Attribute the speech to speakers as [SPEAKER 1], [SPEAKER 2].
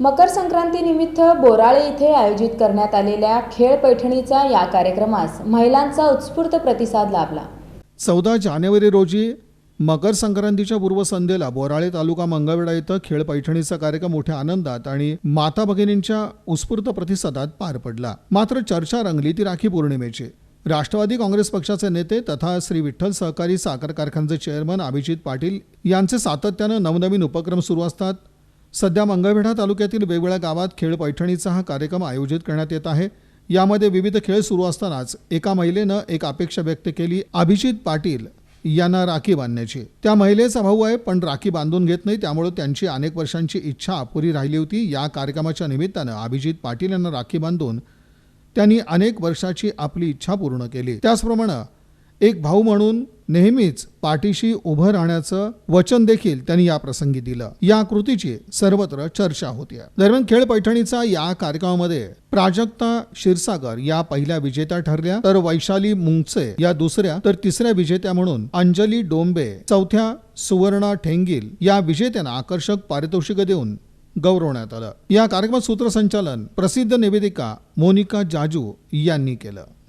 [SPEAKER 1] मकर संक्रांतीनिमित्त बोराळे इथे आयोजित करण्यात आलेल्या खेळ पैठणीचा या कार्यक्रमास महिलांचा उत्स्फूर्त प्रतिसाद लाभला.
[SPEAKER 2] चौदा जानेवारी रोजी मकर संक्रांतीच्या पूर्वसंध्येला बोराळे तालुका मंगळवेढा इथं खेळ पैठणीचा कार्यक्रम मोठ्या आनंदात आणि माता भगिनींच्या उत्स्फूर्त प्रतिसादात पार पडला. मात्र चर्चा रंगली ती राखी पौर्णिमेची. राष्ट्रवादी काँग्रेस पक्षाचे नेते तथा श्री विठ्ठल सहकारी साखर कारखान्याचे चेअरमन अभिजित पाटील यांचे सातत्यानं नवनवीन उपक्रम सुरू असतात. सध्या मंगळवेढा तालुक्यातील वेगवेगळ्या गावात खेळ पैठणीचा हा कार्यक्रम आयोजित करण्यात येत आहे. यामध्ये विविध खेळ सुरू असतानाच एका महिलेनं एक अपेक्षा व्यक्त केली अभिजित पाटील यांना राखी बांधण्याची. त्या महिलेचा भाऊ आहे पण राखी बांधून घेत नाही त्यामुळे त्यांची अनेक वर्षांची इच्छा अपुरी राहिली होती. या कार्यक्रमाच्या निमित्तानं अभिजित पाटील यांना राखी बांधून त्यांनी अनेक वर्षाची आपली इच्छा पूर्ण केली. त्याचप्रमाणे एक भाऊ म्हणून नेहमीच पाठीशी उभं राहण्याचं वचन देखील त्यांनी या प्रसंगी दिलं. या कृतीची सर्वत्र चर्चा होती दरम्यान खेळ पैठणीचा या कार्यक्रमामध्ये प्राजक्ता क्षीरसागर या पहिल्या विजेत्या ठरल्या तर वैशाली मुंगचे या दुसऱ्या तर तिसऱ्या विजेत्या म्हणून अंजली डोंबे चौथ्या सुवर्णा ठेंगील या विजेत्यांना आकर्षक पारितोषिक देऊन गौरवण्यात आलं. या कार्यक्रमात सूत्रसंचालन प्रसिद्ध निवेदिका मोनिका जाजू यांनी केलं.